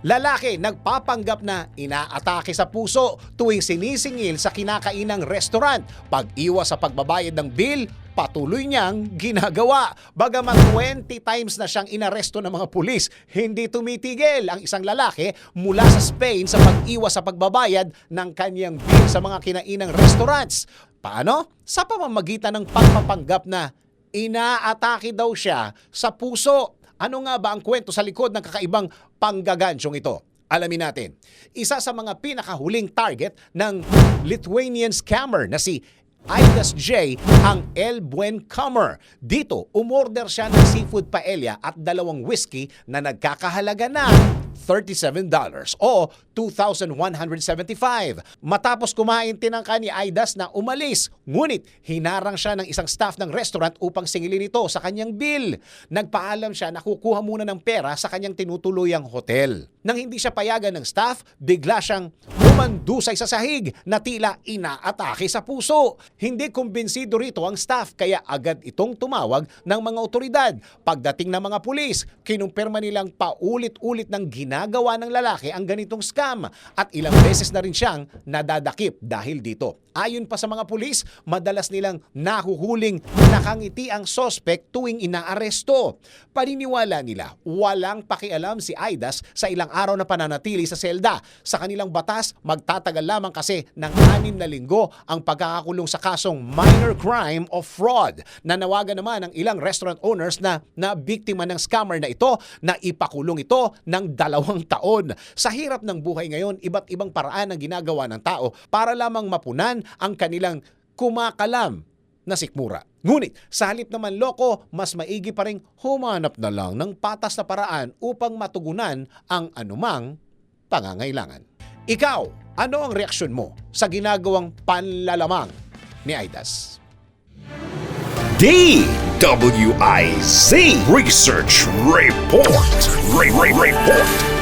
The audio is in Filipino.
Lalaki nagpapanggap na inaatake sa puso tuwing sinisingil sa kinakainang restaurant. Pag-iwas sa pagbabayad ng bill, patuloy niyang ginagawa. Bagaman 20 times na siyang inaresto ng mga pulis, hindi tumitigil ang isang lalaki mula sa Spain sa pag-iwas sa pagbabayad ng kanyang bill sa mga kinainang restaurants. Paano? Sa pamamagitan ng pagpapanggap na inaatake daw siya sa puso. Ano nga ba ang kwento sa likod ng kakaibang panggagansyong ito? Alamin natin. Isa sa mga pinakahuling target ng Lithuanian scammer na si Idas J ang El Buen Comer. Dito, umorder siya ng seafood paella at dalawang whiskey na nagkakahalaga ng $37 o 2,175. Matapos kumain tinangka ni Aidas na umalis, ngunit hinarang siya ng isang staff ng restaurant upang singilin ito sa kanyang bill. Nagpaalam siya na kukuha muna ng pera sa kanyang tinutuluyang hotel. Nang hindi siya payagan ng staff, bigla siyang humandusay sa sahig na tila inaatake sa puso. Hindi kumbinsido rito ang staff kaya agad itong tumawag ng mga otoridad. Pagdating ng mga pulis, kinumpirma nilang paulit-ulit ng ginagawa ng lalaki ang ganitong scam at ilang beses na rin siyang nadadakip dahil dito. Ayon pa sa mga pulis, madalas nilang nahuhuling nakangiti ang sospek tuwing inaaresto. Paniniwala nila, walang pakialam si Aidas sa ilang araw na pananatili sa selda. Sa kanilang batas, magtatagal lamang kasi ng anim na linggo ang pagkakakulong sa kasong minor crime of fraud. Nanawagan naman ang ilang restaurant owners na na biktima ng scammer na ito na ipakulong ito ng dalawang taon. Sa hirap ng buhay ngayon, iba't ibang paraan ang ginagawa ng tao para lamang mapunan ang kanilang kumakalam na sikmura. Ngunit sa halip naman loko, mas maigi pa rin humanap na lang ng patas na paraan upang matugunan ang anumang pangangailangan. Ikaw, ano ang reaksyon mo sa ginagawang panlalamang ni Aidas? DWIZ Research Report. Re- Re- Report.